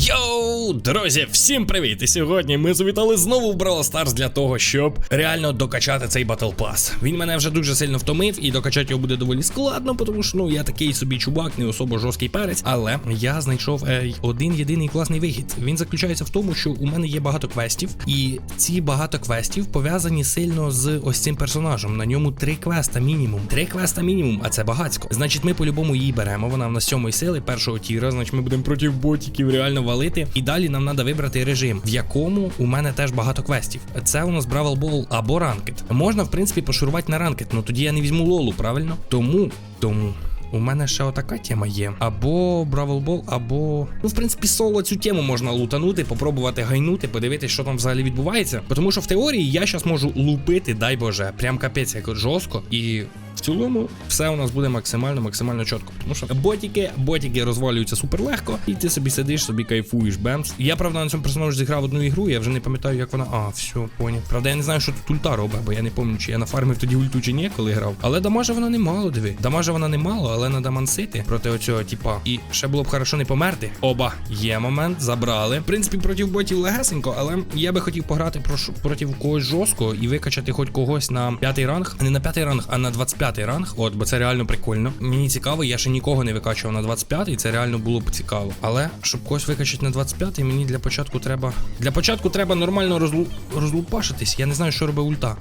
Йоу, друзі, всім привіт! І сьогодні ми завітали знову в Brawl Stars для того, щоб реально докачати цей Battle Pass. Він мене вже дуже сильно втомив, і докачати його буде доволі складно, тому що ну я такий собі чувак, не особо жорсткий перець. Але я знайшов е, один єдиний класний вихід. Він заключається в тому, що у мене є багато квестів, і ці багато квестів пов'язані сильно з ось цим персонажем. На ньому три квеста мінімум. Три квеста мінімум, а це багацько. Значить, ми по-любому її беремо. Вона в нас сьомої сили, першого тіра. Значить, ми будемо проти ботиків реально валити. І далі нам треба вибрати режим, в якому у мене теж багато квестів. Це у нас Бравл Бол або ранкет. Можна, в принципі, пошурувати на ранкет, ну тоді я не візьму лолу, правильно? Тому, тому. У мене ще отака тема є. Або Бравл або. Ну, в принципі, соло цю тему можна лутанути, попробувати гайнути, подивитися, що там взагалі відбувається. Тому що в теорії я зараз можу лупити, дай Боже, прям капець як жорстко. І в цілому все у нас буде максимально, максимально чітко. Тому що ботики, ботики розвалюються супер легко, і ти собі сидиш, собі кайфуєш, бемс. Я правда на цьому персонажі зіграв одну ігру, я вже не пам'ятаю, як вона. А, все, поняв. Правда, я не знаю, що тут ульта робить, бо я не пам'ятаю, чи я нафармив тоді ульту чи ні, коли грав. Але дамажа вона немало, диви. Дамажа вона немало, але надо мансити проти оцього типа. І ще було б хорошо не померти. Оба, є момент, забрали. В принципі, проти ботів легесенько, але я би хотів пограти проти когось жорстко і викачати хоч когось на п'ятий ранг. Не на п'ятий ранг, а на 25 ранг. От, бо це реально прикольно. Мені цікаво, я ще нікого не викачував на 25 і це реально було б цікаво. Але щоб когось викачати на 25-й, мені для початку треба. Для початку треба нормально розлу... розлупашитись. Я не знаю, що робить ульта.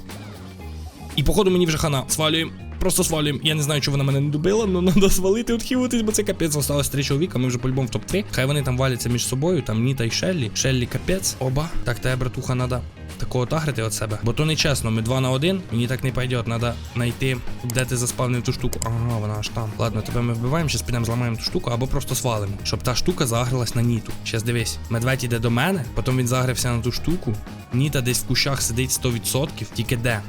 І походу мені вже хана. Свалюємо. Просто свалюємо. Я не знаю, чи вона мене не добила, але треба свалити, отхилитись, бо це капець. Осталось три чоловіка. Ми вже по-любому в топ-3. Хай вони там валяться між собою, там Ніта і Шеллі. Шеллі капець. Оба. Так, тебе, братуха, треба такого тагрити від себе. Бо то не чесно, ми два на один. Мені так не пойде. Треба знайти, де ти заспавнив ту штуку. Ага, вона аж там. Ладно, тебе ми вбиваємо, зараз підемо зламаємо ту штуку або просто свалимо. Щоб та штука загрилась на Ніту. Щас дивись. Медведь іде до мене, потім він загрився на ту штуку. Ніта десь в кущах сидить 100%. Тільки де?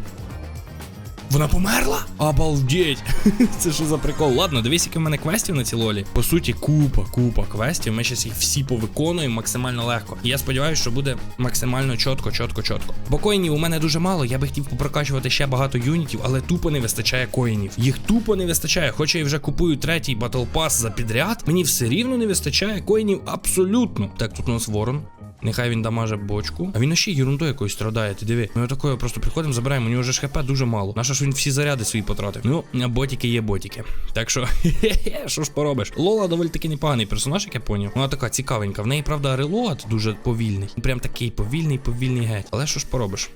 Вона померла? Обалдеть! Це що за прикол? Ладно, дивись, які в мене квестів на цій лолі. По суті, купа, купа квестів. Ми зараз їх всі повиконуємо максимально легко. І я сподіваюся, що буде максимально чітко, чітко, чітко. Бо коїнів у мене дуже мало. Я би хотів попрокачувати ще багато юнітів, але тупо не вистачає коїнів. Їх тупо не вистачає. Хоч я вже купую третій батл пас за підряд. Мені все рівно не вистачає коїнів абсолютно. Так, тут у нас ворон. Нехай він дамаже бочку. А він ще ерундою якоюсь страдає. Ти диви. Ми отакою просто приходимо, забираємо. У нього ж хп дуже мало. Наша ж він всі заряди свої потратив. Ну, а ботики є ботики. Так що, що ж поробиш? Лола доволі таки непоганий персонаж, як я поняв. Вона така цікавенька. В неї, правда, релоад дуже повільний. Прям такий повільний, повільний геть. Але що ж поробиш?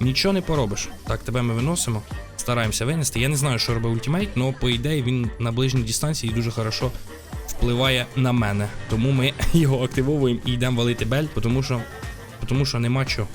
Нічого не поробиш. Так, тебе ми виносимо. Стараємося винести. Я не знаю, що робить ультимейт, але по ідеї він на ближній дистанції дуже хорошо впливає на мене. Тому ми його активовуємо і йдемо валити бель, тому що, тому що нема чого.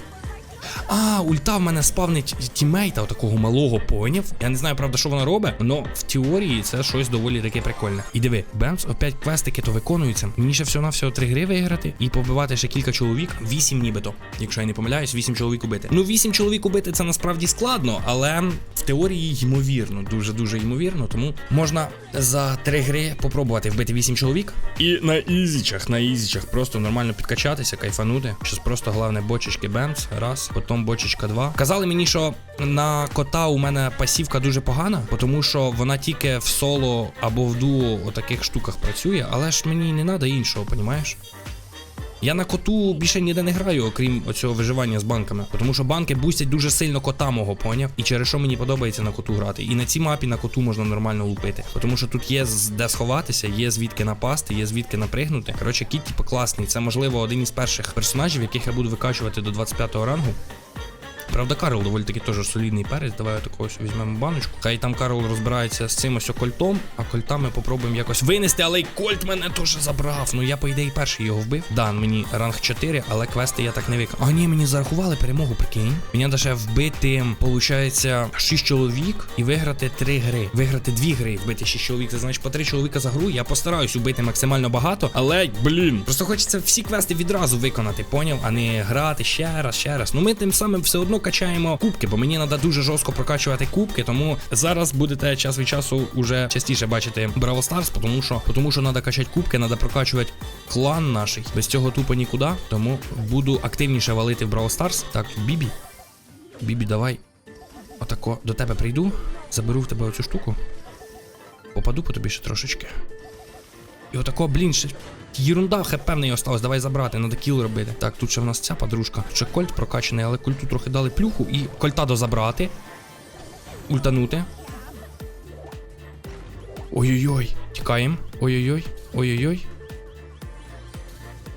А, ульта в мене спавнить тімейта, отакого малого поняв. Я не знаю, правда, що вона робить, але в теорії це щось доволі таке прикольне. І диви, бемс, опять квестики то виконуються. Мені ще всього на всього три гри виграти і побивати ще кілька чоловік. Вісім нібито. Якщо я не помиляюсь, вісім чоловік убити. Ну, вісім чоловік убити це насправді складно, але в теорії ймовірно, дуже дуже ймовірно. Тому можна за три гри попробувати вбити вісім чоловік. І на ізічах, на ізічах просто нормально підкачатися, кайфанути. Щось просто головне бочечки бемс. Раз, потім бочечка два. Казали мені, що на кота у мене пасівка дуже погана, тому що вона тільки в соло або в дуо о таких штуках працює, але ж мені не треба іншого, понімаєш? Я на коту більше ніде не граю, окрім оцього виживання з банками. Тому що банки бустять дуже сильно кота мого, поняв? І через що мені подобається на коту грати. І на цій мапі на коту можна нормально лупити. Тому що тут є де сховатися, є звідки напасти, є звідки напригнути. Коротше, кіт, типу, класний. Це можливо один із перших персонажів, яких я буду викачувати до 25 го рангу. Правда, Карл доволі таки теж солідний перець. Давай такого ось візьмемо баночку. Хай там Карл розбирається з цим ось кольтом, а кольта ми попробуємо якось винести, але й кольт мене теж забрав. Ну я, по ідеї, перший його вбив. Да, мені ранг 4, але квести я так не виконав. А ні, мені зарахували перемогу, прикинь. Мені треба вбити, виходить, 6 чоловік і виграти 3 гри. Виграти 2 гри, вбити 6 чоловік. Це значить по 3 чоловіка за гру. Я постараюсь убити максимально багато, але, блін, просто хочеться всі квести відразу виконати, поняв? А не грати ще раз, ще раз. Ну ми тим самим все одно качаємо кубки, бо мені треба дуже жорстко прокачувати кубки, тому зараз будете час від часу уже частіше бачити Браво Старс, тому що тому що треба качати кубки, треба прокачувати клан наш. Без цього тупо нікуди. Тому буду активніше валити в Браво Старс. Так, Бібі. Бібі, давай. Отако до тебе прийду, заберу в тебе оцю штуку. Попаду по тобі ще трошечки. І отако, блін, ще Єрунда, хп в неї осталось, давай забрати, надо кіл робити. Так, тут ще в нас ця подружка. Ще кольт прокачаний, але кольту трохи дали плюху і кольта дозабрати. Ультанути. Ой-ой-ой. Тікаємо. Ой-ой-ой. Ой-ой-ой.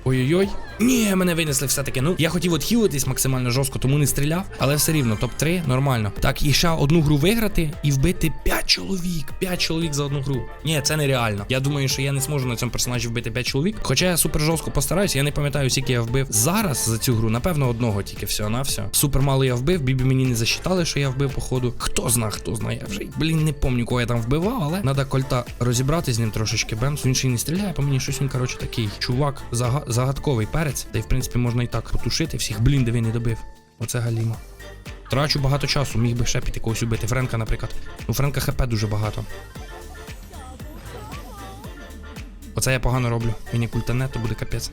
Ой-ой-ой. Ні, мене винесли все-таки. Ну, я хотів отхилитись максимально жорстко, тому не стріляв, але все рівно, топ-3, нормально. Так, і ще одну гру виграти і вбити 5 чоловік. 5 чоловік за одну гру. Ні, це нереально. Я думаю, що я не зможу на цьому персонажі вбити 5 чоловік. Хоча я супер жорстко постараюсь, я не пам'ятаю, скільки я вбив зараз за цю гру. Напевно, одного тільки всього на все. Супер мало я вбив, бібі мені не засчитали, що я вбив, походу. Хто знає, хто знає. Я вже, блін, не пам'ятаю, кого я там вбивав, але треба кольта розібрати з ним трошечки. Бемс, він ще й не стріляє, по мені щось він, коротше, такий чувак, загадковий перець. Та й в принципі можна і так потушити всіх. Блін, де він не добив. Оце галіма. Трачу багато часу, міг би ще піти когось убити. Френка, наприклад. Ну, Френка хп дуже багато. Оце я погано роблю. Мені культане, то буде капець.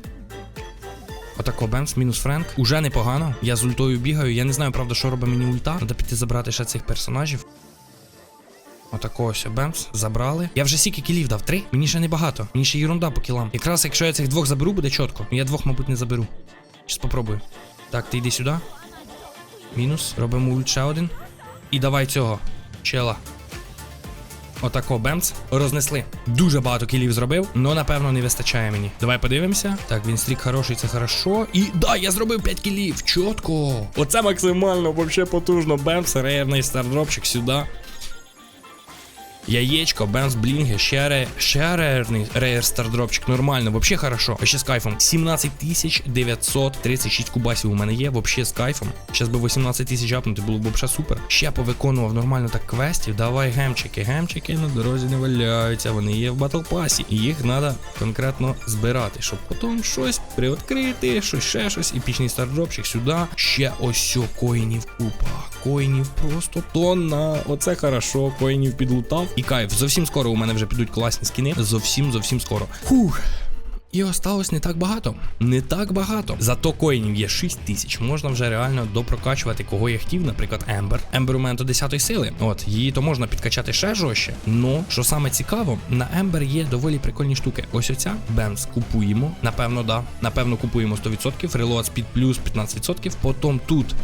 Отако Бемс, мінус Френк. Уже непогано. Я з ультою бігаю. Я не знаю, правда, що робить мені ульта. Треба піти забрати ще цих персонажів. Отако ось Бемс. Забрали. Я вже сіки кілів дав. Три. Мені ще не багато. Мені ще ерунда по кілам. Якраз якщо я цих двох заберу, буде чітко. Я двох, мабуть, не заберу. Щас спробую. Так, ти йди сюди. Мінус. Робимо ульт ще один. І давай цього. Чела. Отако Бемц рознесли. Дуже багато кілів зробив, але напевно не вистачає мені. Давай подивимося. Так, він стрік хороший, це хорошо. І да, я зробив 5 кілів. Чітко. Оце максимально вообще потужно. Бемс, рейерний стардропчик сюди. Яєчко, Бенз, Блінги, ще, ре, ще рейерний рейер стардропчик. Нормально, вообще хорошо. Вообще з кайфом. 17 936 кубасів у мене є, вообще з кайфом. Щас би 18 тисяч апнути, було б вообще супер. Ще повиконував нормально так квестів. Давай гемчики. Гемчики на дорозі не валяються, вони є в батл пасі. І їх треба конкретно збирати, щоб потім щось приоткрити, щось ще щось. Епічний стардропчик сюди. Ще ось сьо коїнів купа. Коїнів просто тонна. Оце хорошо, коїнів підлутав. І кайф, зовсім скоро у мене вже підуть класні скіни. Зовсім, зовсім скоро. Фух. І осталось не так багато. Не так багато. Зато коїнів є 6 тисяч. Можна вже реально допрокачувати, кого я хотів, наприклад, Ембер. Ембер у мене до 10 сили. От, її то можна підкачати ще жорстче. Ну, що саме цікаво, на Ембер є доволі прикольні штуки. Ось оця Бенз купуємо. Напевно, да. Напевно, купуємо 100%. Reload Speed плюс 15%. Потім тут,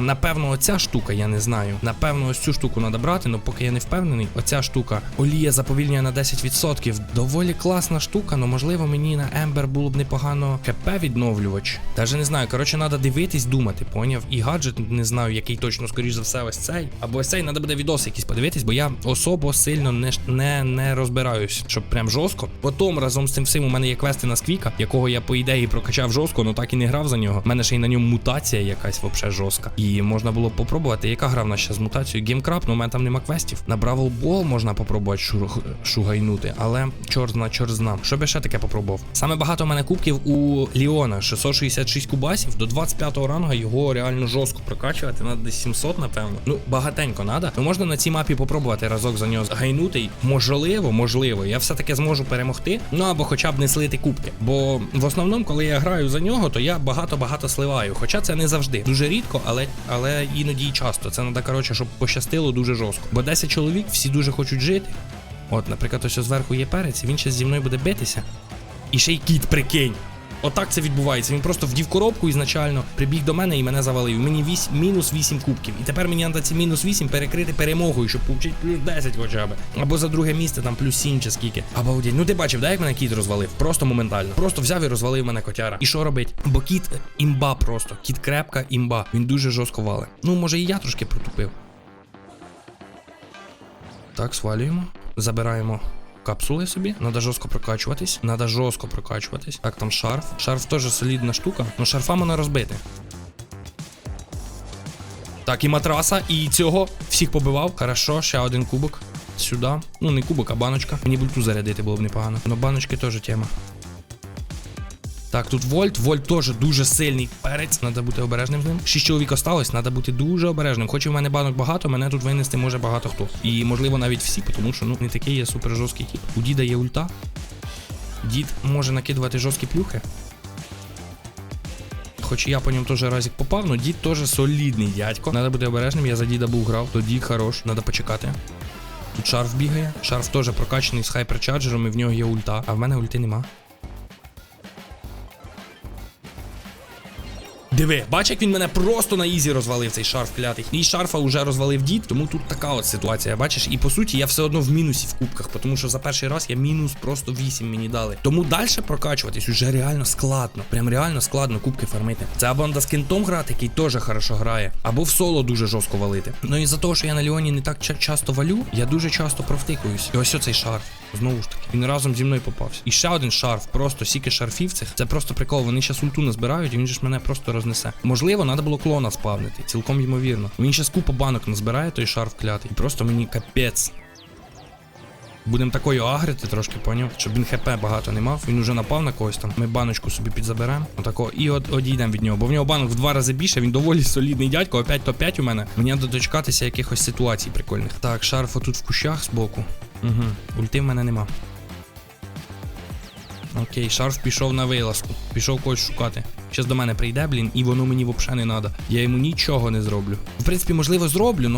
напевно, оця штука, я не знаю. Напевно, ось цю штуку треба брати, але поки я не впевнений. Оця штука. Олія заповільнює на 10%. Доволі класна штука, але можливо мені на Ембер було б непогано ХП відновлювач. Даже не знаю. Коротше, треба дивитись, думати, поняв? І гаджет не знаю, який точно, скоріш за все, ось цей. Або ось цей, треба буде відоси якісь подивитись, бо я особо сильно не, не, не розбираюсь, щоб прям жорстко. Потім разом з цим всім у мене є квести на сквіка, якого я по ідеї прокачав жорстко, але так і не грав за нього. У мене ще й на ньому мутація якась вообще жорстка. І можна було б попробувати. Яка гра в ще з мутацією? Геймкраб, ну у мене там нема квестів. На Бравл Бол можна попробувати шур- шугайнути, але чорт зна, чорт зна. Що би ще таке попробував? Саме багато у мене кубків у Ліона 666 кубасів. До 25-го ранга його реально жорстко прокачувати. Надо десь 700, напевно. Ну, багатенько надо. То можна на цій мапі попробувати разок за нього гайнути. Можливо, можливо, я все-таки зможу перемогти. Ну або хоча б не слити кубки. Бо в основному, коли я граю за нього, то я багато-багато сливаю. Хоча це не завжди. Дуже рідко, але, але іноді і часто. Це треба, коротше, щоб пощастило дуже жорстко. Бо 10 чоловік всі дуже хочуть жити. От, наприклад, ось зверху є перець, він ще зі мною буде битися. І ще й кіт, прикинь. Отак це відбувається. Він просто вдів коробку ізначально, прибіг до мене і мене завалив. Мені вісь, мінус 8 кубків. І тепер мені треба ці мінус 8 перекрити перемогою, щоб получити плюс 10 хоча б. Або за друге місце там плюс 7 чи скільки. Обалдеть. Ну ти бачив, да, як мене кіт розвалив? Просто моментально. Просто взяв і розвалив мене котяра. І що робить? Бо кіт е, імба просто. Кіт крепка, імба. Він дуже жорстко вале. Ну, може, і я трошки протупив. Так, свалюємо. Забираємо капсули собі. Надо жорстко прокачуватись. Надо жорстко прокачуватись. Так, там шарф. Шарф теж солідна штука. але шарфа можна розбити. Так, і матраса, і цього всіх побивав. Хорошо, ще один кубок. Сюди. Ну, не кубок, а баночка. Мені бульту зарядити було б непогано. Но баночки теж тема. Так, тут Вольт. Вольт теж дуже сильний перець. Треба бути обережним з ним. Шість чоловік осталось, треба бути дуже обережним. Хоч в мене банок багато, мене тут винести може багато хто. І можливо навіть всі, тому що ну не такий є супер жорсткий тип. У діда є ульта. Дід може накидувати жорсткі плюхи. Хоч я по ньому теж разик попав, але дід теж солідний дядько. Треба бути обережним, я за діда був грав, то дід хорош, треба почекати. Тут шарф бігає. Шарф теж прокачаний з хайперчарджером, і в нього є ульта, а в мене ульти нема. Диви, бач, як він мене просто на ізі розвалив цей шарф клятий. І шарфа вже розвалив дід, тому тут така от ситуація. Бачиш, і по суті я все одно в мінусі в кубках, тому що за перший раз я мінус просто 8 мені дали. Тому далі прокачуватись уже реально складно. Прям реально складно кубки фармити. Це або надо з кентом грати, який теж хорошо грає, або в соло дуже жорстко валити. Ну і за того, що я на Ліоні не так ча- часто валю, я дуже часто провтикуюсь. І ось оцей шарф. Знову ж таки, він разом зі мною попався. І ще один шарф, просто сіки шарфів цих. Це просто прикол. Вони зараз ульту назбирають, і він ж мене просто рознесе. Можливо, треба було клона спавнити, цілком ймовірно. Він зараз купу банок назбирає, той шарф клятий. І просто мені капець. Будемо такою агрити трошки, поняв, щоб він хп багато не мав. Він уже напав на когось там. Ми баночку собі підзаберемо. Отако. І от одійдемо від нього. Бо в нього банок в два рази більше, він доволі солідний дядько, опять то 5 у мене. Мені треба дочекатися якихось ситуацій прикольних. Так, шарф отут в кущах збоку. Угу. Ульти в мене нема. Окей, шарф пішов на вилазку. Пішов когось шукати. Щас до мене прийде, блін, і воно мені взагалі не треба. Я йому нічого не зроблю. В принципі, можливо, зроблю,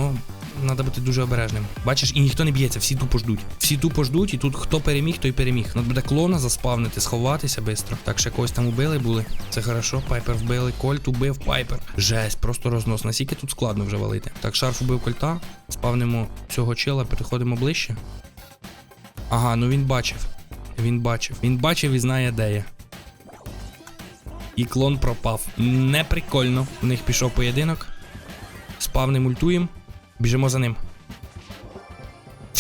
але треба бути дуже обережним. Бачиш, і ніхто не б'ється, всі тупо ждуть. Всі тупо ждуть, і тут хто переміг, той переміг. Надо буде клона заспавнити, сховатися швидко. Так, ще когось там убили були. Це хорошо, пайпер вбили, кольт убив пайпер. Жесть, просто рознос. Наскільки тут складно вже валити. Так, шарф убив кольта, спавнимо цього чела, переходимо ближче. Ага, ну він бачив. Він бачив. Він бачив і знає, де я. І клон пропав. Не прикольно. У них пішов поєдинок. Спавни мультуємо. Біжимо за ним.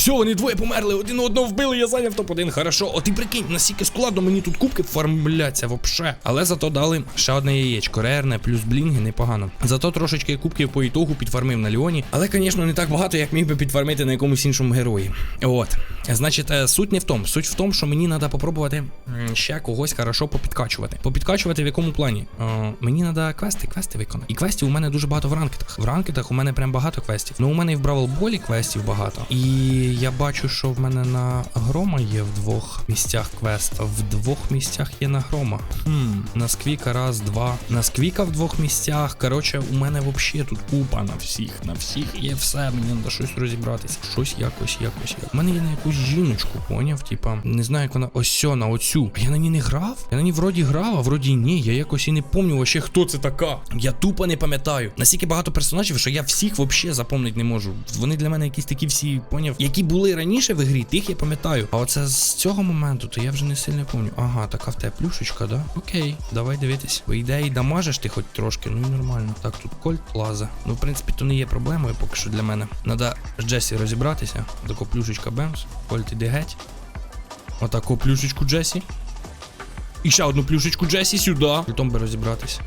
Все, вони двоє померли, один одного вбили, я зайняв топ-1. Хорошо. От і прикинь, наскільки складно мені тут кубки фармляться вообще. Але зато дали ще одне яєчко. Рерне плюс блінги, непогано. Зато трошечки кубків по ітогу підфармив на Ліоні. Але, звісно, не так багато, як міг би підфармити на якомусь іншому герої. От. Значить, е, суть не в тому. Суть в тому, що мені треба попробувати ще когось хорошо попідкачувати. Попідкачувати в якому плані? Е, мені треба квести, квести виконати. І квестів у мене дуже багато в ранкетах. В ранкетах у мене прям багато квестів. Ну, у мене і в Бравл Болі квестів багато. І я бачу, що в мене на грома є в двох місцях квест. В двох місцях є на грома. Хм, на сквіка раз, два. На сквіка в двох місцях. Коротше, у мене взагалі тут купа на всіх. На всіх є все. Мені треба щось розібратися. Щось якось, якось. якось. У мене є на якусь жіночку, поняв? Типа, не знаю, як вона. Ось на оцю. Я на ній не грав. Я на ній вроді грав, а вроді ні. Я якось і не пам'ятаю вообще, хто це така. Я тупо не пам'ятаю. Настільки багато персонажів, що я всіх взагалі запомнити не можу. Вони для мене якісь такі всі, поняв, які були раніше в грі, тих я пам'ятаю. А оце з цього моменту, то я вже не сильно пам'ятаю. Ага, така в тебе плюшечка, да? Окей, давай дивитись. По ідеї, дамажиш ти хоч трошки, ну нормально. Так, тут кольт лаза. Ну, в принципі, то не є проблемою поки що для мене. Надо з Джесі розібратися. Тако плюшечка Бемс. Кольт іде геть. Отаку плюшечку Джесі. І ще одну плюшечку Джесі сюди. Культом би розібратись.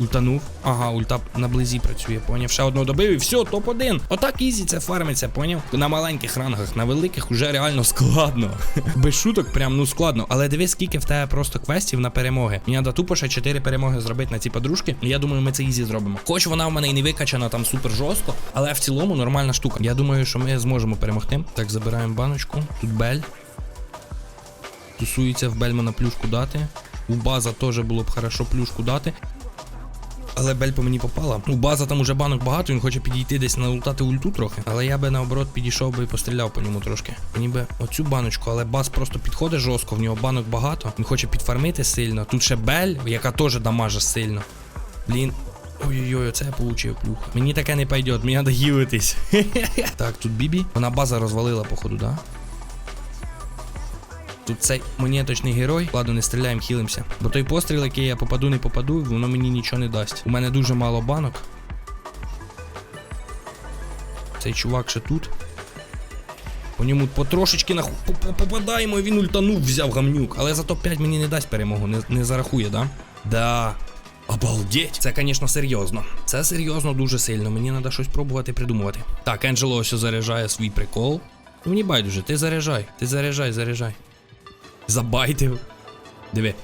Ультанув. Ага, ульта наблизі працює, поняв. Ще одного добив і все, топ-1. Отак ізі це фармиться, поняв? На маленьких рангах, на великих уже реально складно. Без шуток, прям ну складно. Але дивись, скільки в тебе просто квестів на перемоги. Мені треба тупо ще 4 перемоги зробити на ці подружки. Я думаю, ми це ізі зробимо. Хоч вона в мене і не викачана там супер жорстко, але в цілому нормальна штука. Я думаю, що ми зможемо перемогти. Так, забираємо баночку. Тут бель. Тусується в Бельмана плюшку дати. У база теж було б хорошо плюшку дати. Але Бель по мені попала. У база там уже банок багато, він хоче підійти десь налутати ульту трохи. Але я би наоборот підійшов би і постріляв по ньому трошки. Мені би оцю баночку, але баз просто підходить жорстко, в нього банок багато. Він хоче підфармити сильно. Тут ще Бель, яка теж дамаже сильно. Блін. Ой-ой-ой, оце я получив плюх. Мені таке не пойдет, мені треба гілитись. так, тут Бібі. Вона база розвалила, походу, да? Тут цей монеточний герой. Ладно, не стріляємо, хілимося. Бо той постріл, який я попаду, не попаду, воно мені нічого не дасть. У мене дуже мало банок. Цей чувак ще тут. По ньому потрошечки наху... попадаємо, і він ультанув, взяв гамнюк. Але за топ-5 мені не дасть перемогу, не, не зарахує, да? Да. Обалдеть! Це, звісно, серйозно. Це серйозно дуже сильно. Мені треба щось пробувати придумувати. Так, Енджело ось заряджає свій прикол. Мені байдуже, ти заряджай, ти заряджай, заряджай. Забайтив. Диви.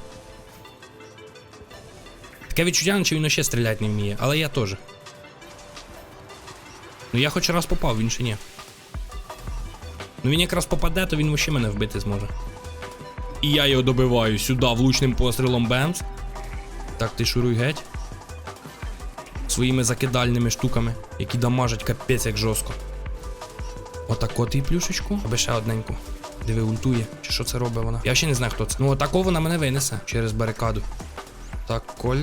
Таке відчуття, наче він ще стріляти не вміє, але я теж. Ну я хоч раз попав, він ще ні. Ну він якраз попаде, то він вообще мене вбити зможе. І я його добиваю сюди влучним пострілом Бемс. Так, ти шуруй геть. Своїми закидальними штуками, які дамажать капець як жорстко. Отак от і плюшечку, аби ще одненьку. Диви, ультує. Чи що це робить вона? Я ще не знаю, хто це. Ну, отако вона мене винесе через барикаду. Так, коль.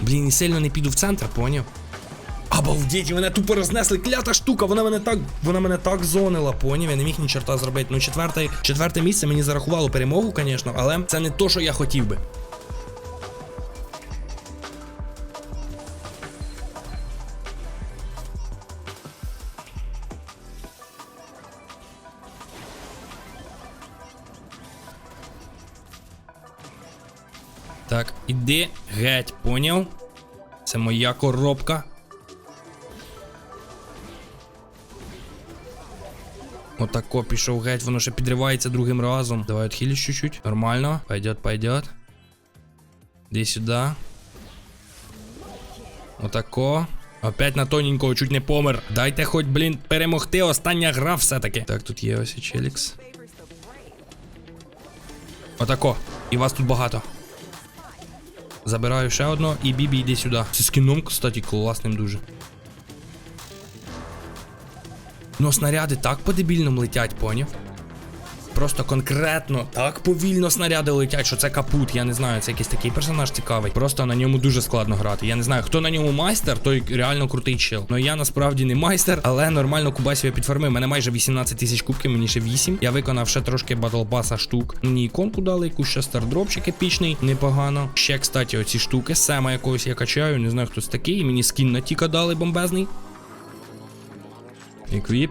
Блін, і сильно не піду в центр, поняв? Обалдеть, мене тупо рознесли. Клята штука, вона мене так, вона мене так зонила, поняв? Я не міг ні черта зробити. Ну, четверте, четверте місце мені зарахувало перемогу, звісно, але це не то, що я хотів би. Іди геть, поняв? Це моя коробка. Отако пішов геть, воно ще підривається другим разом. Давай отхилиш чуть-чуть. Нормально. Пойдет, пойдет. Іди сюди. Отако. Опять на тоненького чуть не помер. Дайте хоч, блін, перемогти. Остання гра все-таки. Так, тут є ось і Челікс. Отако. І вас тут багато. Забираю ще одно і Бібі йди сюди. Це скіном, кстати, класним дуже. Ну, снаряди так по-дебільному летять, поняв? Просто конкретно так повільно снаряди летять, що це капут. Я не знаю, це якийсь такий персонаж цікавий. Просто на ньому дуже складно грати. Я не знаю, хто на ньому майстер, той реально крутий чел. Ну я насправді не майстер, але нормально кубасів я підфармив. Мене майже 18 тисяч кубків, мені ще 8. Я виконав ще трошки батлпаса штук. Мені іконку дали, якусь ще стардропчик епічний, непогано. Ще, кстати, оці штуки. Сема якогось я качаю, не знаю, хто це такий. Мені скін на тіка дали бомбезний. Еквіп.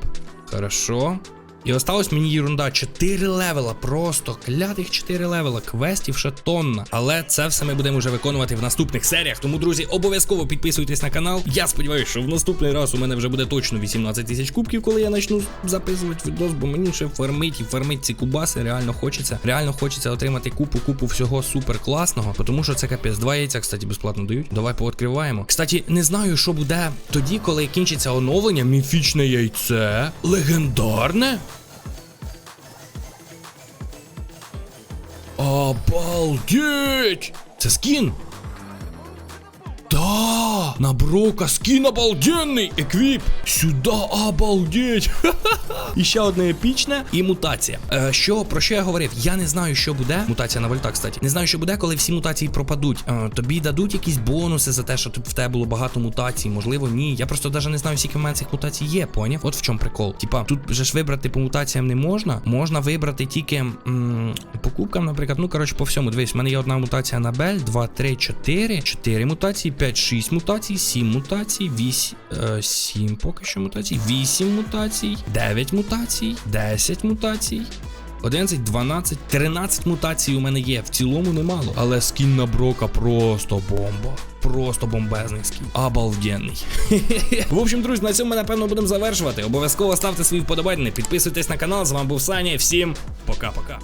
Хорошо. І осталось мені ерунда 4 левела. Просто клятих 4 левела. Квестів ще тонна. Але це все ми будемо вже виконувати в наступних серіях. Тому, друзі, обов'язково підписуйтесь на канал. Я сподіваюся, що в наступний раз у мене вже буде точно 18 тисяч кубків, коли я почну записувати відос, бо мені ще фармить і фармить ці кубаси. Реально хочеться. Реально хочеться отримати купу, купу всього супер класного. Тому що це капець. Два яйця, кстати, безплатно дають. Давай пооткриваємо. Кстати, не знаю, що буде тоді, коли кінчиться оновлення. Міфічне яйце. Легендарне. Обалдеть! Це скін! Да! На Брока скін обалденний! Еквіп! Сюди обалдеть! І ще одне епічне і мутація. Е, що, про що я говорив? Я не знаю, що буде. Мутація на вольта, кстати. Не знаю, що буде, коли всі мутації пропадуть. Е, тобі дадуть якісь бонуси за те, що тут в тебе було багато мутацій. Можливо, ні. Я просто навіть не знаю, скільки в мене цих мутацій є, поняв? От в чому прикол. Типа, тут же ж вибрати по мутаціям не можна. Можна вибрати тільки м, покупкам, наприклад. Ну, коротше, по всьому. Дивись, в мене є одна мутація на Бель, 2, 3, 4, 4 мутації, 5, 6 мутацій, 7 мутацій, 8, е, 7 поки що мутацій, 8 мутацій, 9 мутацій, 10 мутацій. 11, 12, 13 мутацій у мене є. В цілому немало. Але скін на брока просто бомба. Просто бомбезний скін. Обалденний. В общем, друзі, на цьому ми напевно будемо завершувати. Обов'язково ставте свої вподобайки, підписуйтесь на канал. З вами був Саня. Всім пока-пока.